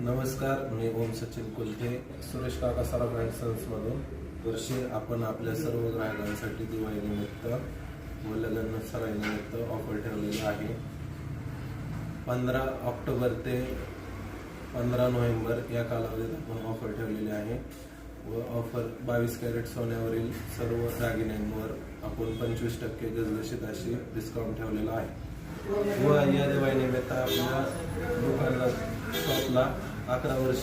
नमस्कार मी ओम सचिन कुलथे सुरेश काका सराफ अँड सन्समधून वर्षी आपण आपल्या सर्व ग्राहकांसाठी दिवाळीनिमित्त मूल्यगण सराईनिमित्त ऑफर ठेवलेली आहे. पंधरा ऑक्टोबर ते पंधरा नोव्हेंबर या कालावधीत आपण ऑफर ठेवलेली आहे व ऑफर बावीस कॅरेट सोन्यावरील सर्व दागिन्यांवर आपण पंचवीस टक्के गजगशीत अशी डिस्काउंट ठेवलेला आहे. व या दिवाळीनिमित्त आपल्या दुकानात शॉपला अकरा वर्ष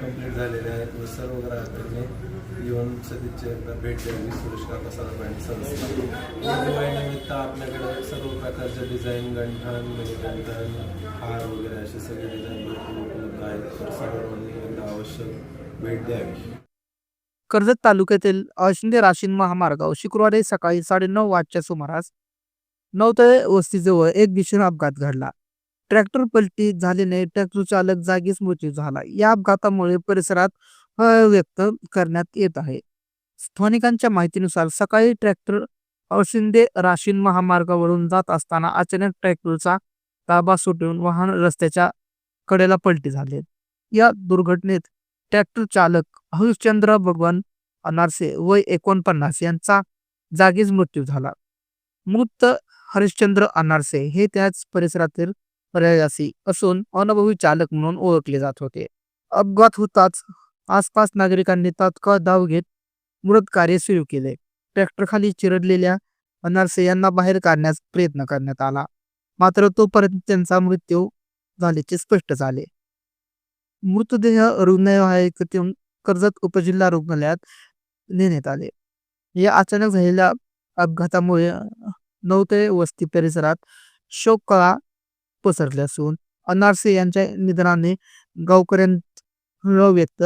कंप्लीट झालेले आहेत व सर्व ग्राहकांनी येऊन सदिच्छा एकदा भेट द्यावी सुरेश काका सराफ अँड संस्था. दिवाळीनिमित्त आपल्याकडे सर्व प्रकारचे डिझाईन गंठण मिनी गंठण हार वगैरे असे सगळे डिझाईन भरपूर उपलब्ध आहेत. तर सर्वांनी एकदा आवश्यक भेट द्यावी. कर्जत तालुक्यातील अशिंदे राशीन महामार्गावर शुक्रवारी सकाळी साडेनऊ वाजच्या सुमारास नवतळे वस्तीजवळ एक भीषण अपघात घडला. ट्रॅक्टर पलटी झाल्याने ट्रॅक्टर चालक जागीच मृत्यू झाला. या अपघातामुळे परिसरात हळ व्यक्त करण्यात येत आहे. स्थानिकांच्या माहितीनुसार सकाळी ट्रॅक्टर अशिंदे राशीन महामार्गावरून जात असताना अचानक ट्रॅक्टरचा ताबा सुटून वाहन रस्त्याच्या कडेला पलटी झाले. या दुर्घटनेत ट्रॅक्टर चालक हरिश्चंद्र भगवान अनारसे वय एकोणपन्नास यांचा जागीच मृत्यू झाला. मृत हरिश्चंद्र अनारसे हे त्याच परिसरातील रहिवासी असून अनुभवी चालक म्हणून ओळखले जात होते. अपघात होताच आसपास नागरिकांनी तात्काळ धाव घेत मृत कार्य सुरू केले. ट्रॅक्टरखाली चिरडलेल्या अनारसे यांना बाहेर काढण्यास प्रयत्न करण्यात आला. मात्र तोपर्यंत त्यांचा मृत्यू झाल्याचे स्पष्ट झाले. मृतदेह रुग्णालयातून कर्जत उपजिल्हा रुग्णालयात नेण्यात आले. या अचानक झालेल्या अपघातामुळे नवते वस्ती परिसरात शोककळा पसरले असून अनारसे यांच्या निधनाने गावकऱ्यांत व्यक्त